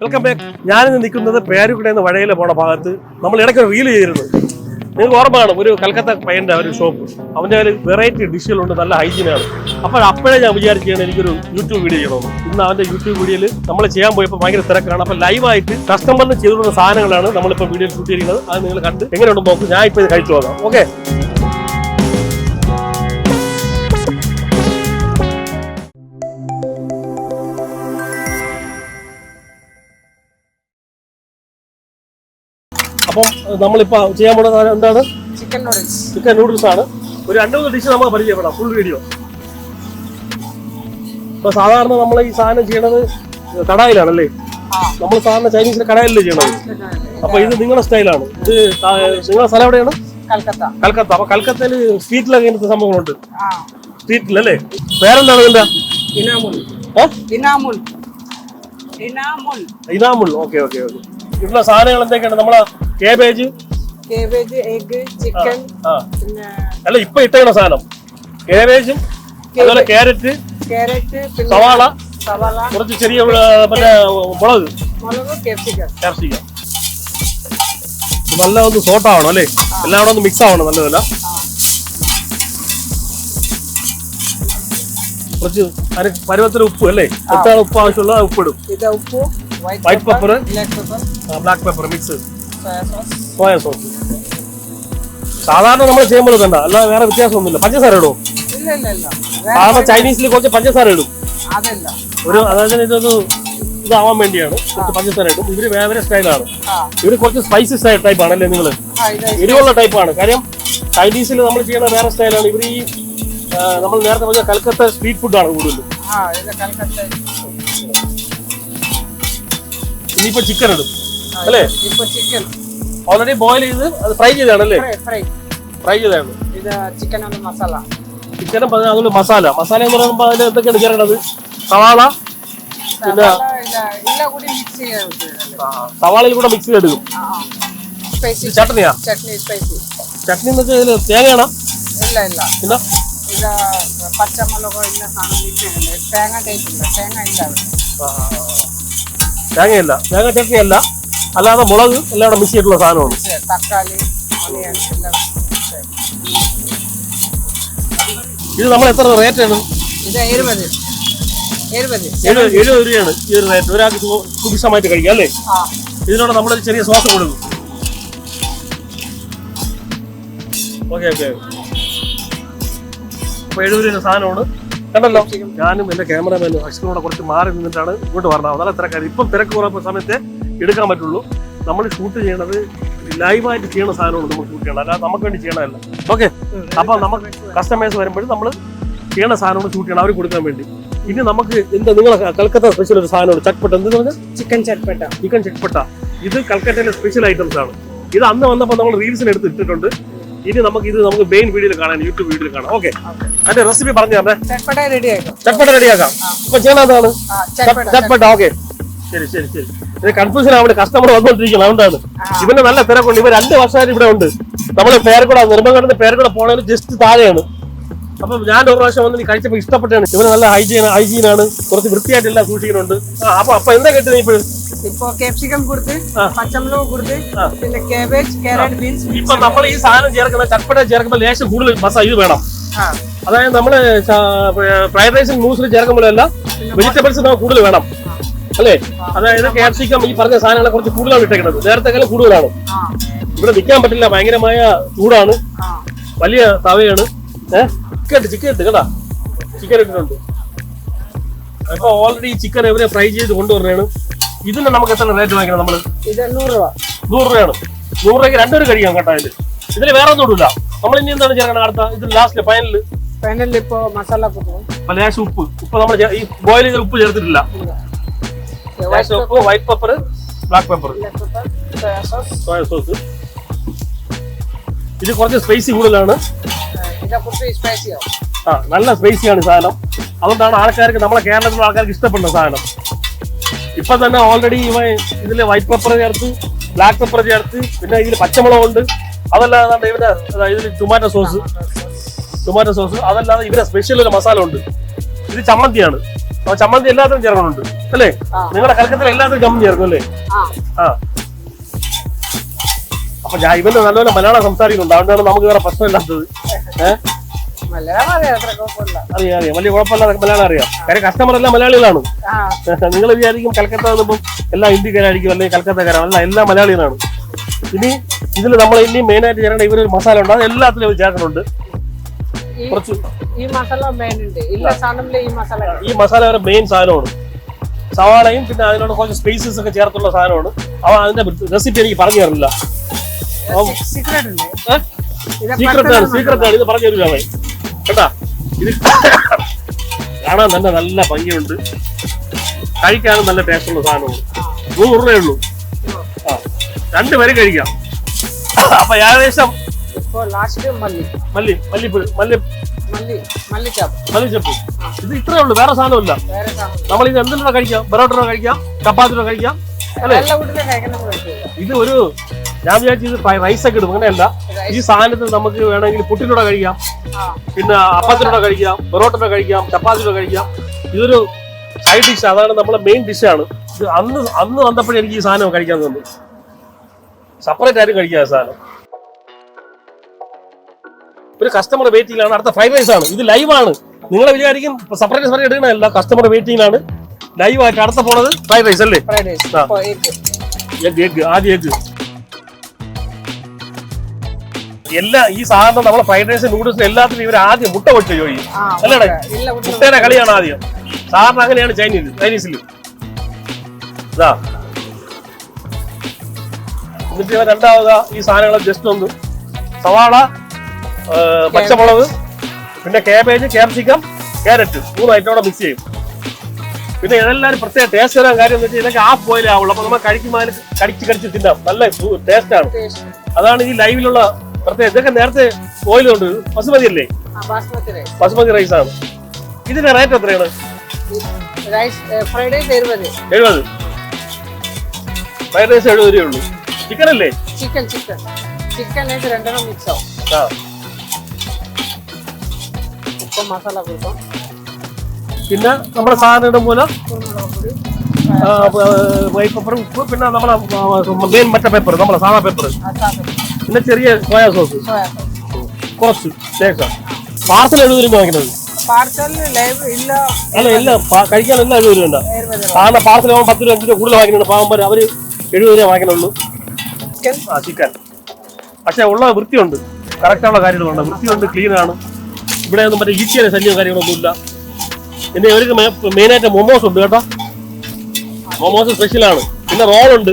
Welcome back ഞാനിന്ന് നിൽക്കുന്നത് പേരുകുടെ എന്ന വഴയിലെ പോണ ഭാഗത്ത്. നമ്മൾ ഇടയ്ക്ക് റീൽ ചെയ്തിരുന്നു. നിങ്ങൾക്ക് ഓർമ്മ കാണും ഒരു കൽക്കത്ത പയ്യന്റെ ഒരു ഷോപ്പ് അവന്റെ കയ്യിൽ വെറൈറ്റി ഡിഷുകളുണ്ട് നല്ല ഹൈജീനാണ് അപ്പോൾ അപ്പോഴേ ഞാൻ വിചാരിക്കുകയാണ് എനിക്കൊരു യൂട്യൂബ് വീഡിയോ ചെയ്യണമെന്ന്. ഇന്ന് അവന്റെ യൂട്യൂബ് വീഡിയോയിൽ നമ്മൾ ചെയ്യാൻ പോയപ്പോൾ ഭയങ്കര തിരക്കാണ്. അപ്പോൾ ലൈവായിട്ട് കസ്റ്റമറിന് ചെയ്തിട്ടുള്ള സാധനങ്ങളാണ് നമ്മളിപ്പോൾ വീഡിയോ ഷൂട്ട് ചെയ്യുന്നത്. അത് നിങ്ങൾ കണ്ട് എങ്ങനെയുണ്ടെന്ന് നോക്കും. ഞാൻ ഇപ്പോൾ ഇത് കഴിച്ചു നോക്കാം. ഓക്കെ അപ്പം നമ്മളിപ്പോൾ ചെയ്യാൻ പോകുന്ന സാധനം എന്താണ്? ചിക്കൻ നൂഡിൽസ് ചിക്കൻ നൂഡിൽസ് ആണ്. ഒരു രണ്ട് മൂന്ന് ഡിഷ് നമുക്ക് പരിചയപ്പെടാം. ഫുൾ വീഡിയോ ഇപ്പൊ സാധാരണ നമ്മൾ ഈ സാധനം ചെയ്യണത് കടായിലാണല്ലേ? നമ്മൾ സാധാരണ ചൈനീസിലെ കടായിലല്ലേ ചെയ്യണത്? അപ്പൊ ഇത് നിങ്ങളുടെ സ്റ്റൈലാണ്. ഇത് നിങ്ങളുടെ സ്ഥലം എവിടെയാണ്? കൽക്കത്ത. കൽക്കത്ത. അപ്പൊ കൽക്കത്തയിൽ സ്ട്രീറ്റിലൊക്കെ ഇങ്ങനത്തെ സംഭവങ്ങളുണ്ട്. സ്ട്രീറ്റിലല്ലേ പേരെന്താണ് ഇതിന്റെ? Inamul? Inamul. Inamul. Okay okay okay. ഇവിടെ സാധനങ്ങൾ എന്തൊക്കെയാണ്? നമ്മളെ കേബേജ് കേബേജ് എഗ് ചിക്കൻ പിന്നെ അല്ല ഇപ്പൊ ഇട്ടേക്കണ സാധനം. കേബേജും അതുപോലെ ക്യാരറ്റ് ക്യാരറ്റ് സവാള സവാള. കുറച്ച് ചെറിയ പിന്നെ മുളക്. മുളക് ക്യാപ്സിക്കം ക്യാപ്സിക്കം നല്ല ഒന്ന് സോട്ട് ആവണം അല്ലേ? എല്ലാം കൂടെ ഒന്ന് മിക്സ് ആവണം നല്ലതല്ല. കുറച്ച് പരുവത്തിന് ഉപ്പ് അല്ലേ? എത്ര ഉപ്പ് ആവശ്യമുള്ള ഉപ്പിടും ഉപ്പ്. White pepper black pepper mix soya sauce സാധാരണ നമ്മൾ ചെയ്യുമ്പോൾ കണ്ട അല്ല വേറെ വ്യത്യാസമൊന്നുമില്ല. പഞ്ചസാര ഇടും. സാധാരണ ചൈനീസിൽ കുറച്ച് പഞ്ചസാര ഇടും. ഒരു അതായത് ഇതൊന്ന് ഇതാവാൻ വേണ്ടിയാണ്. കുറച്ച് പഞ്ചസാര ഇടും. ഇവർ വേറെ സ്റ്റൈലാണ്. ഇവർ കുറച്ച് സ്പൈസി ടൈപ്പ് ആണല്ലേ നിങ്ങൾ എരിവുള്ള ടൈപ്പാണ് കാര്യം ചൈനീസിൽ നമ്മൾ ചെയ്യുന്ന വേറെ സ്റ്റൈലാണ്. ഇവർ ഈ നമ്മൾ നേരത്തെ പറഞ്ഞ കൽക്കത്ത സ്ട്രീറ്റ് ഫുഡാണ് കൂടുതലും. ഇനിയിപ്പോ ചിക്കൻ ഇടും. അല്ലേ? ചിക്കൻ ഓൾറെഡി ബോയിൽ ചെയ്ത് അത് ഫ്രൈ ചെയ്താണ് അല്ലേ? ഫ്രൈ ചെയ്താണ് ഇത് ചിക്കൻ മസാല പറഞ്ഞാൽ അതുപോലെ മസാല മസാല എന്ന് പറയുമ്പോൾ അതിൽ എന്തൊക്കെയാണ് ചേർക്കേണ്ടത് സവാള പിന്നെ സവാളയിൽ കൂടെ മിക്സ് ചെയ്തെടുക്കും ചട്നിയാ? ചട്നി ചട്നി എന്ന് വെച്ചാൽ തേങ്ങയാണോ ഇല്ല ഇല്ല. ഇത് പച്ചമുളകോ ഇല്ല സാധനം ഇട്ടില്ല തേങ്ങ തേങ്ങ ഇല്ല തേങ്ങയല്ല. തേങ്ങ ചട്നി അല്ല അല്ലാതെ മുളക് എല്ലാം കൂടെ മിക്സ് ചെയ്തിട്ടുള്ള സാധനമാണ്. ഇത് നമ്മൾ എത്ര റേറ്റ് ആണ്? എഴുപത്. രൂപയാണ് ഈ ഒരു റേറ്റ് ഒരാൾക്ക് സുഭിക്ഷമായിട്ട് കഴിക്കാം അല്ലേ? ഇതിനോട് നമ്മളൊരു ചെറിയ സോസ് കൊടുക്കും. ഓക്കെ ഓക്കെ അപ്പൊ എഴുപത് രൂപ സാധനമാണ്. കണ്ടല്ലോ? ഞാനും എന്റെ ക്യാമറമാനും അശ്വിനോടെ കുറച്ച് മാറി നിന്നിട്ടാണ് ഇങ്ങോട്ട് പറഞ്ഞത് ഇത്ര കാര്യം. ഇപ്പം തിരക്ക് കുറവ് സമയത്ത് എടുക്കാൻ പറ്റുള്ളൂ. നമ്മൾ ഷൂട്ട് ചെയ്യണത് ലൈവായിട്ട് ചെയ്യണ സാധനമാണ് നമ്മൾ ഷൂട്ട് ചെയ്യണം അല്ലാതെ നമുക്ക് വേണ്ടി ചെയ്യണമല്ല ഓക്കെ. അപ്പൊ നമുക്ക് കസ്റ്റമേഴ്സ് വരുമ്പോഴും നമ്മൾ ചെയ്യണ സാധനങ്ങൾ ഷൂട്ട് ചെയ്യണം അവർ കൊടുക്കാൻ വേണ്ടി. ഇനി നമുക്ക് എന്താ നിങ്ങൾ കൽക്കത്ത സ്പെഷ്യൽ ഒരു സാധനമാണ് ചട്ട്പട്ട. എന്ത് പറഞ്ഞാൽ ചിക്കൻ ചട്പട്ട ചിക്കൻ ചട്ട്പട്ട. ഇത് കൽക്കട്ടയിലെ സ്പെഷ്യൽ ഐറ്റംസ് ആണ്. ഇത് അന്ന് വന്നപ്പോൾ നമ്മൾ റീൽസിന് എടുത്ത് ഇട്ടിട്ടുണ്ട്. ഇനി നമുക്ക് ഇത് നമുക്ക് മെയിൻ വീഡിയോയിൽ കാണാൻ യൂട്യൂബ് വീഡിയോയിൽ കാണാം. ഓക്കെ അതിന്റെ റെസിപ്പി പറഞ്ഞു തരണേ ചട്പട്ട റെഡി ആക്കും. ചട്പട്ട റെഡിയാക്കാം ഇപ്പൊ ചെയ്യണം അതാണ് ചട്പട്ട ഓക്കെ ശരി ശരി ശരി. ഇത് കൺഫ്യൂഷൻ അവിടെ കസ്റ്റമർ വന്നോണ്ടിരിക്കണം അതുകൊണ്ടാണ്. ഇവന്റെ ഇവന് നല്ല തിരക്കുണ്ട്. ഇവ രണ്ട് വർഷമായിട്ട് ഇവിടെ ഉണ്ട്. നമ്മൾ പേരക്കൂടെ നിർമ്മങ്ങളുടെ പേരക്കൂടെ പോണതിന് ജസ്റ്റ് താഴെയാണ്. അപ്പൊ ഞാൻ ഒരു പ്രാവശ്യം വന്ന് കഴിച്ചപ്പോൾ ഇഷ്ടപ്പെട്ടാണ് ഇവന് നല്ല ഹൈജീൻ ഹൈജീൻ ആണ്. കുറച്ച് വൃത്തിയായിട്ടെല്ലാം സൂക്ഷിക്കുന്നുണ്ട് അപ്പൊ അപ്പൊ എന്താ കേട്ടത് നീ ഇപ്പോഴും ഇപ്പൊ കാപ്സിക്കം കൊടുത്ത്. പച്ചമുളക് കൊടുത്ത് പിന്നെ കാബേജ് കാരറ്റ് ബീൻസ് ഇപ്പൊ നമ്മൾ ഈ സാധനം ചേർക്കുന്ന ചട്ടപ്പട ചേർക്കുമ്പോൾ ലേശം കൂടുതൽ മസാല ഇത് വേണം. അതായത് നമ്മൾ ഫ്രൈഡ് റൈസും ന്യൂസിൽ ചേർക്കുമ്പോഴല്ല വെജിറ്റബിൾസ് നമുക്ക് കൂടുതൽ വേണം. അല്ലേ? അതായത് കാപ്സിക്കം ഈ പറഞ്ഞ സാധനങ്ങളെ കുറച്ച് കൂടുതലാണ് ഇട്ടേക്കുന്നത് നേരത്തെ കൂടുതലാണ്. ഇവിടെ നിൽക്കാൻ പറ്റില്ല ഭയങ്കരമായ ചൂടാണ്. വലിയ തവയാണ്. ഏഹ് ചിക്കൻ ചിക്കൻ ഉണ്ട് കേട്ടാ. ചിക്കൻ ഇട്ടിട്ടുണ്ട്. അപ്പൊ ഓൾറെഡി ചിക്കൻ എവരെ ഫ്രൈ ചെയ്ത് കൊണ്ടുവരണേണ് ഇതിന് നമുക്ക് എത്ര റേറ്റ് വാങ്ങിക്കണം നമ്മൾ? ഇത് നൂറ് രൂപ. നൂറ് രൂപയാണ്. നൂറ് രൂപയ്ക്ക് രണ്ടുപേര് കഴിക്കാം കേട്ടോ ഇതിൽ ഇതിൽ വേറെ ഒന്നും ഇടില്ല നമ്മൾ ഇനി എന്താണ് ചേർക്കണം അടുത്ത? ഇത് ലാസ്റ്റ് ഫൈനലിൽ ഫൈനലിൽ ഇപ്പോ മസാല ലേശം ഉപ്പ്. ഉപ്പ് നമ്മൾ ഈ ബോയിൽ ചെയ്ത ഉപ്പ് ചേർത്തിട്ടില്ല. ഉപ്പ് white pepper black pepper soya sauce ഇത് കുറച്ച് സ്പൈസി കൂടുതലാണ്. ആ നല്ല സ്പൈസിയാണ് സാധനം. അതുകൊണ്ടാണ് ആൾക്കാർക്ക് നമ്മളെ കേരളത്തിലുള്ള ആൾക്കാർക്ക് ഇഷ്ടപ്പെടുന്ന സാധനം. ഇപ്പൊ തന്നെ ഓൾറെഡി ഇവ ഇതിൽ വൈറ്റ് പെപ്പർ ചേർത്ത് ബ്ലാക്ക് പെപ്പർ ചേർത്ത് പിന്നെ ഇതിൽ പച്ചമുളകുണ്ട് അതല്ലാതെ ഇവന്റെ ഇതിൽ ടൊമാറ്റോ സോസ് ടൊമാറ്റോ സോസ് അതല്ലാതെ ഇവരെ സ്പെഷ്യൽ ഒരു മസാല ഉണ്ട്. ഇത് ചമ്മന്തിയാണ്. അപ്പൊ ചമ്മന്തി എല്ലാത്തിനും ചേർക്കുന്നുണ്ട് അല്ലേ. നിങ്ങളുടെ കലക്കത്തിൽ എല്ലാത്തിനും ചമ്മന്തി ചേർക്കും അല്ലേ? ആ. അപ്പൊ ഞാൻ ഇവന്റെ നല്ലപോലെ മലയാളം സംസാരിക്കുന്നുണ്ട്. അതുകൊണ്ടാണ് നമുക്ക് വേറെ പ്രശ്നമില്ലാത്തത്. അറിയാം കുഴപ്പമില്ല അറിയാം വലിയ കുഴപ്പമില്ലാതെ മലയാളം അറിയാം. കാര്യം കസ്റ്റമർ എല്ലാം മലയാളികളാണ്. നിങ്ങൾ വിചാരിക്കും കൽക്കത്ത നിന്നിപ്പം എല്ലാം ഇന്ത്യക്കാരായിരിക്കും അല്ലെങ്കിൽ കൽക്കത്തക്കാരാണ്. അല്ല എല്ലാം മലയാളികളാണ്. ഇനി ഇതിൽ നമ്മൾ ഇനി മെയിൻ ആയിട്ട് ചേരേണ്ട ഇവരൊരു മസാല ഉണ്ട്. അത് എല്ലാത്തിലും ചേർക്കുന്നുണ്ട്. കുറച്ച് ഈ മസാല മെയിൻ ഉണ്ട്. ഈ മസാല ഈ മസാല വരെ മെയിൻ സാധനമാണ്. സവാളയും പിന്നെ അതിനോട് കുറച്ച് സ്പൈസസ് ഒക്കെ ചേർത്തുള്ള സാധനമാണ്. അവ അതിന്റെ റെസിപ്പി എനിക്ക് പറഞ്ഞു തരില്ല സീക്രട്ട് ഉണ്ട്. ഇത് പറഞ്ഞു അവൻ. കേട്ടാ? ഇത് കാണാൻ തന്നെ നല്ല ഭംഗിയുണ്ട്. കഴിക്കാനും നല്ല ടേസ്റ്റുള്ള സാധനമാണ്. നൂറ് രൂപയേ ഉള്ളൂ. ആ. രണ്ടുപേരും കഴിക്കാം. അപ്പൊ ഏകദേശം മല്ലി. മല്ലി മല്ലി മല്ലിച്ചാപ്പ്. ഇത് ഇത്രേ ഉള്ളൂ വേറെ സാധനമില്ല നമ്മൾ ഇത് എന്തിനാ കഴിക്കാം? ബറോട്ടിനോ കഴിക്കാം? ചപ്പാത്തിനോ കഴിക്കാം? അല്ലേ? ഇത് ഒരു ഞാൻ വിചാരിച്ചത് റൈസ് ഒക്കെ ഇടും. അങ്ങനെയല്ല. ഈ സാധനത്തിൽ നമുക്ക് വേണമെങ്കിൽ പുട്ടിനൂടെ കഴിക്കാം. പിന്നെ അപ്പത്തിനൂടെ കഴിക്കാം പൊറോട്ടയുടെ കഴിക്കാം ചപ്പാത്തിയുടെ കഴിക്കാം. ഇതൊരു സൈഡ് ഡിഷ് അതാണ് നമ്മുടെ മെയിൻ ഡിഷാണ് ഇത് അന്ന് അന്ന് വന്നപ്പോഴേ എനിക്ക് ഈ സാധനം കഴിക്കാൻ തന്നു. സെപ്പറേറ്റ് ആരും കഴിക്കാം സാധനം. ഒരു കസ്റ്റമർ വെയിറ്റിംഗിലാണ് അടുത്ത ഫ്രൈഡ് റൈസ് ആണ്. ഇത് ലൈവ് ആണ്. നിങ്ങൾ വിചാരിക്കും സെപ്പറേറ്റ് സെപ്പറേറ്റ് എടുക്കണമല്ല കസ്റ്റമർ വെയിറ്റിംഗിലാണ് ലൈവ് ആയിട്ട് അടുത്ത പോണത് ഫ്രൈഡ് റൈസ് അല്ലേ? ആ. എഗ് എഗ് ആദ്യം എഗ് എല്ലാ ഈ സാധനം നമ്മളെ ഫ്രൈഡ് റൈസ് നൂഡിൽസ് എല്ലാത്തിനും ഇവർ ആദ്യം മുട്ട പൊട്ടി ചോദിക്കും അല്ലേ അല്ലേടെ മുട്ടയുടെ കളിയാണ് ആദ്യം. സാറിന് അങ്ങനെയാണ് ചൈനീസ് ചൈനീസിൽ ഇതാ. എന്നിട്ട് ഇവ രണ്ടാമത് ഈ സാധനങ്ങൾ ജസ്റ്റ് ഒന്ന് സവാള പച്ചമുളക് പിന്നെ കാബേജ് ക്യാപ്സിക്കം ക്യാരറ്റ് മൂന്ന് ഐറ്റോടെ മിക്സ് ചെയ്യും. പിന്നെ ഇതെല്ലാവരും പ്രത്യേക ടേസ്റ്റ് തരാൻ കാര്യം എന്ന് വെച്ചാൽ ഇതൊക്കെ ആ ബോയിലേ ആവുള്ളൂ. അപ്പൊ നമ്മൾ കഴിക്കുമ്പോൾ കടിച്ച് കടിച്ച് തിന്നാം. നല്ല ടേസ്റ്റ് ആണ്. അതാണ് ഈ ലൈവിലുള്ള പ്രത്യേക ഇതൊക്കെ നേരത്തെ ഓയിലുണ്ട് ബസുമതി അല്ലേ ബാസ്മതി റൈസ് ആണ്. ഇതിന്റെ റേറ്റ് എത്രയാണ്? റൈസ് ഫ്രൈഡ് റൈസ് എഴുപത്. ഫ്രൈഡ് റൈസ് എഴുപത് രൂപയുള്ളൂ ചിക്കൻ അല്ലേ? ചിക്കൻ ചിക്കൻ ചിക്കൻ രണ്ടെണ്ണം മിക്സ് ആവും. ആ. ഉപ്പ് മസാല കൊടുക്കും പിന്നെ നമ്മുടെ സാധനം പോലെ വൈറ്റ് പേപ്പർ ഉപ്പ് പിന്നെ നമ്മളെ മെയിൻ മറ്റേ പേപ്പർ നമ്മളെ സാധാ പേപ്പർ പിന്നെ ചെറിയ സോയാ സോസ് കുറച്ച് ശേഷം പാർസൽ എഴുപത് രൂപ വാങ്ങിക്കുന്നത്. അല്ല ഇല്ല എല്ലാം കഴിക്കാൻ എല്ലാം എഴുപത് രൂപ ഉണ്ട്. എഴുപത് രൂപ. സാധാരണ പാർസൽ ആകുമ്പോൾ പത്ത് രൂപ അഞ്ച് രൂപ കൂടുതൽ വാങ്ങിക്കുന്നുണ്ട്. പാകുമ്പോൾ അവർ എഴുപത് രൂപ വാങ്ങിക്കുന്നുള്ളൂ. ചിക്കൻ ആ ചിക്കൻ പക്ഷെ ഉള്ള വൃത്തിയുണ്ട്. കറക്റ്റുള്ള കാര്യങ്ങളുണ്ട് വൃത്തിയുണ്ട് ക്ലീൻ ആണ്. ഇവിടെ ഒന്നും മറ്റേ ഈറ്റിയുടെ ശല്യവും കാര്യങ്ങളൊന്നും ഇല്ല പിന്നെ ഇവർക്ക് മെയിനായിട്ട് മൊമോസ് ഉണ്ട് കേട്ടോ. മൊമോസ് സ്പെഷ്യലാണ് പിന്നെ റോളുണ്ട് ഉണ്ട്.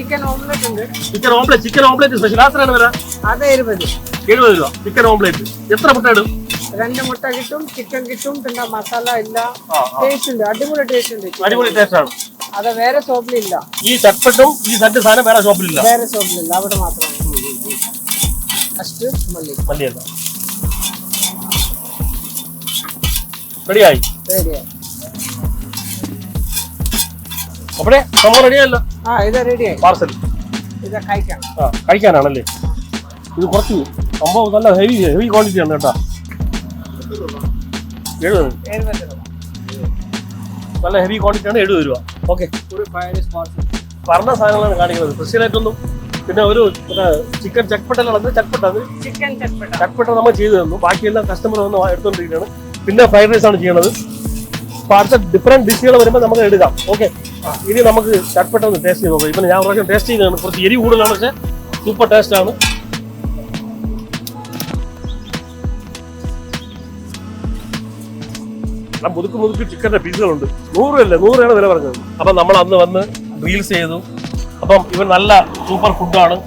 ചിക്കൻ ഓംലെറ്റ് ഉണ്ട്. Chicken omelette chicken omelette special അത്രയാണ് വരാം അത് എഴുപത്. എഴുപത് രൂപ. Chicken omelette. എത്ര മുട്ട ഇടും? രണ്ട് മുട്ട കിട്ടും ചിക്കൻ കിട്ടും പിന്നെ മസാല ഇല്ല. ടേസ്റ്റ് ഉണ്ട്. അടിപൊളി ടേസ്റ്റ് ഉണ്ട്. അടിപൊളി ടേസ്റ്റ് ആണ്. അത് വേറെ ഷോപ്പിലില്ല ഈ ചട്പട്ടും ഈ സെറ്റ് സാധനം വേറെ ഷോപ്പിലില്ല വേറെ ഷോപ്പിലില്ല അവിടെ മാത്രം. ഫസ്റ്റ് മല്ലി. മല്ലി റെഡിയായി റെഡിയായി അവിടെ സംഭവം റെഡിയായല്ലോ? ആ ഇത് റെഡിയായി. പാർസൽ. ഇത് കഴിക്കാം. ആ കഴിക്കാനാണല്ലേ? ഇത് കുറച്ച് സംഭവം നല്ല ഹെവി ഹെവി ക്വാണ്ടിറ്റി ആണ് കേട്ടോ. എഴുപത് നല്ല ഹെവി ക്വാണ്ടിറ്റി ആണ് എഴുപത് രൂപ. ഓക്കെ പറഞ്ഞ സാധനങ്ങളാണ് കാണിക്കുന്നത്. സ്പെഷ്യലായിട്ടൊന്നും പിന്നെ ഒരു ചിക്കൻ ചക്പട്ടലാണ് ചക്പട്ട അത് ചിക്കൻ ചട്പട്ട ചക്പട്ട നമ്മൾ ചെയ്തു തന്നു. ബാക്കിയെല്ലാം കസ്റ്റമർ വന്ന് എടുത്തോണ്ടിരിക്കുകയാണ് പിന്നെ ഫ്രൈഡ് റൈസ് ആണ് ചെയ്യണത്. അപ്പൊ അടുത്ത ഡിഫറെന്റ് ഡിഷുകൾ വരുമ്പോൾ നമുക്ക് എടുക്കാം. ഓക്കെ ഇനി നമുക്ക് ചട്പട്ട ഒന്ന് ടേസ്റ്റ് ചെയ്ത് നോക്കാം. ഇപ്പം ഞാൻ പ്രാവശ്യം ടേസ്റ്റ് ചെയ്തതാണ്. കുറച്ച് എരി കൂടുതലാണ്. പക്ഷേ സൂപ്പർ ടേസ്റ്റ് ആണ്. എല്ലാം മുതുക്ക് മുതുക്ക് ചിക്കന്റെ പീസുകളുണ്ട് നൂറല്ലേ? നൂറാണ് വില പറഞ്ഞത്. അപ്പം നമ്മൾ അന്ന് വന്ന് റീൽസ് ചെയ്തു. അപ്പം ഇവൻ നല്ല സൂപ്പർ ഫുഡാണ്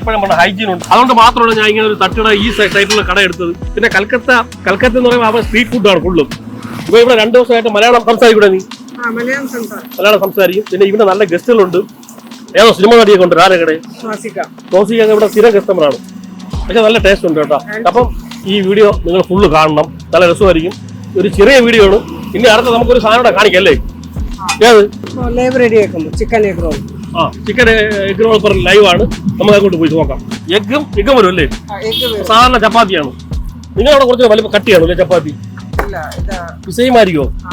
എപ്പോഴും പറഞ്ഞ ഹൈജീൻ ഉണ്ട്. അതുകൊണ്ട് മാത്രമാണ് ഞാൻ ഇങ്ങനെ ഒരു തട്ടുകട ഈ സൈഡിലുള്ള കട എടുത്തത്. പിന്നെ കൽക്കത്ത കൽക്കത്ത എന്ന് പറയുമ്പോൾ അവൻ സ്ട്രീറ്റ് ഫുഡാണ് ഫുള്ളും ഇപ്പൊ ഇവിടെ രണ്ടു ദിവസമായിട്ട് മലയാളം സംസാരിക്കൂടെ നീ? മലയാളം സംസാരം. മലയാളം സംസാരിക്കും. പിന്നെ ഇവിടെ നല്ല ഗസ്റ്റുകളുണ്ട്. ഏതോ സിനിമ നടിയൊക്കെ ഉണ്ട്. ആരകടെ അങ്ങ് ഇവിടെ സ്ഥിരം കസ്റ്റമറാണ് പക്ഷെ നല്ല ടേസ്റ്റ് ഉണ്ട് കേട്ടോ. അപ്പം ഈ വീഡിയോ നിങ്ങൾ ഫുള്ള് കാണണം. നല്ല രസമായിരിക്കും. ഒരു ചെറിയ വീഡിയോ ആണ്. ഇനി അടുത്ത നമുക്കൊരു സാധനം കൂടെ കാണിക്കല്ലേ ഏത്? ചിക്കൻ എഗ് റോൾ ആ chicken egg roll per live ആണ്. നമുക്ക് അങ്ങോട്ട് പോയി നോക്കാം. എഗ്ഗും എഗ്ഗും വരും അല്ലേ? സാധാരണ ചപ്പാത്തിയാണ്. നിങ്ങളവിടെ കുറച്ച് വലിപ്പം കട്ടിയാണ് അല്ലേ ചപ്പാത്തി? സെയിം ആയിരിക്കുമോ ആ.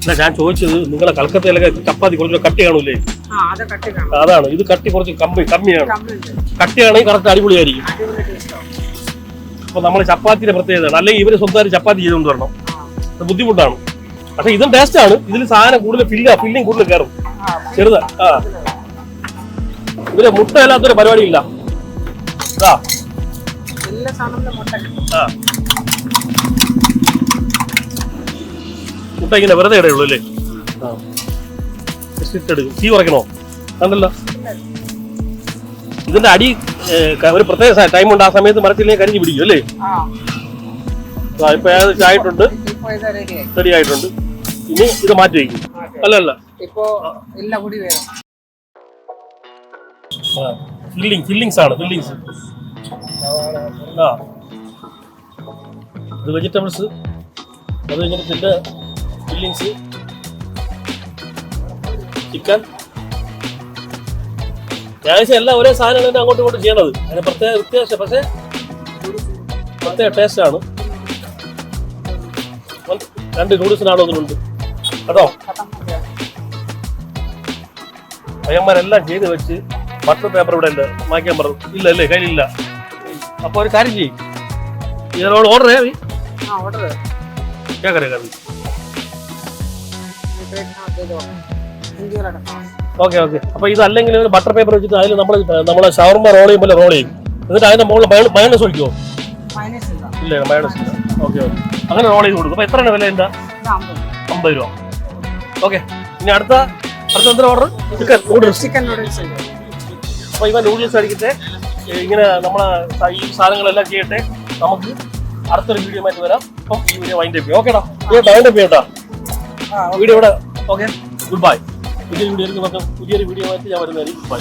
അല്ല ഞാൻ ചോദിച്ചത് നിങ്ങളെ കൽക്കത്തയിലൊക്കെ ചപ്പാത്തി കുറച്ച് കട്ടി കാണൂലേ അതാണ്. ഇത് കട്ടി കുറച്ച് കമ്മി കമ്മിയാണ്. കട്ടിയാണെങ്കിൽ കറക്റ്റ് അടിപൊളിയായിരിക്കും. അടിപൊളി അപ്പൊ നമ്മൾ ചപ്പാത്തിയുടെ പ്രത്യേകതയാണ് അല്ലെങ്കിൽ ഇവർ സ്വന്തമായിട്ട് ചപ്പാത്തി ചെയ്തുകൊണ്ട് വരണം. അത് ബുദ്ധിമുട്ടാണ്. പക്ഷെ ഇതും ടേസ്റ്റ് ആണ്. ഇതിൽ സാധനം കൂടുതൽ ഫില്ല ഫില്ലിങ് കൂടുതൽ കയറും. ചെറുതാ ആ. ഇവർ മുട്ട അല്ലാത്തൊരു പരിപാടിയില്ല. ഇല്ല ആ. മുട്ട ഇങ്ങനെ വെറുതെ ഇടയുള്ളൂ അല്ലേ? എടുക്കും. തീ കുറയ്ക്കണോ? കണ്ടല്ലോ. ഇതിന്റെ അടി ഒരു പ്രത്യേക ടൈം ഉണ്ട്. ആ സമയത്ത് മരത്തിലേക്ക് കരിഞ്ഞു പിടിക്കും അല്ലേ? ഇപ്പൊ ആയിട്ടുണ്ട്. റെഡി ആയിട്ടുണ്ട്. ഇനി ഇത് മാറ്റി വയ്ക്കും. അല്ല അല്ല. ഫില്ലിങ് ഫില്ലിങ്സ് ആണ് ഫില്ലിങ്സ് ആ. ഇത് വെജിറ്റബിൾസ് അത് കഴിഞ്ഞിട്ട് ചില്ലിങ്സ് ചിക്കൻ ഞായറാഴ്ച എല്ലാം ഒരേ സാധനങ്ങൾ തന്നെ അങ്ങോട്ടും ഇങ്ങോട്ടും ചെയ്യണത്. അതിന് പ്രത്യേക വ്യത്യാസം പക്ഷേ പ്രത്യേക ടേസ്റ്റാണ് രണ്ട് നൂഡിൽസിനാണ് ഒന്നിനുണ്ട് കേട്ടോ? പയ്യന്മാരെല്ലാം ചെയ്ത് വെച്ച് ബട്ടർ പേപ്പർ ഇവിടെ ഉണ്ട്. മായ്ക്കാൻ പറഞ്ഞു. ഇല്ല അല്ലേ കയ്യിലില്ല. അപ്പൊ ഒരു കാര്യം ചെയ്യും. ഇതിനോട് ഓർഡർ ചെയ്യാം കേക്കറിയാം കറി? Okay okay. അപ്പൊ ഇതല്ലെങ്കിൽ ബട്ടർ പേപ്പർ വെച്ചിട്ട് അതിൽ നമ്മൾ നമ്മളെ ഷവർമ റോൾ ചെയ്യുമ്പോൾ റോൾ ചെയ്യും. എന്നിട്ട് അതിന്റെ മുകളിൽ മയണസ് ഒഴിക്കുമോ ഇല്ല മയണസ് ഇല്ല. Okay okay. അങ്ങനെ റോൾ ചെയ്ത് കൊടുക്കും. അപ്പൊ എത്രയാണ് വില എന്താ അമ്പത് രൂപ. ഓക്കെ. ഇനി അടുത്ത അടുത്ത എന്താ order chicken noodles chicken noodles അപ്പൊ ഇവ നൂഡിൽസ് അടിക്കട്ടെ. ഇങ്ങനെ നമ്മളെ ഈ സാധനങ്ങളെല്ലാം ചെയ്യട്ടെ. നമുക്ക് അടുത്തൊരു വീഡിയോ ആയിട്ട് വരാം. അപ്പം ഈ വീഡിയോ വൈൻഡപ്പ് ചെയ്യും. ഓക്കേടാ. വീഡിയോ വൈൻഡപ്പ് ചെയ്യട്ടാ. വീഡിയോ ഇവിടെ ഓക്കെ ഗുഡ് ബൈ പുതിയൊരു വീഡിയോ പുതിയൊരു വീഡിയോ ആയിട്ട് ഞാൻ വരുന്നതായിരിക്കും. Good bye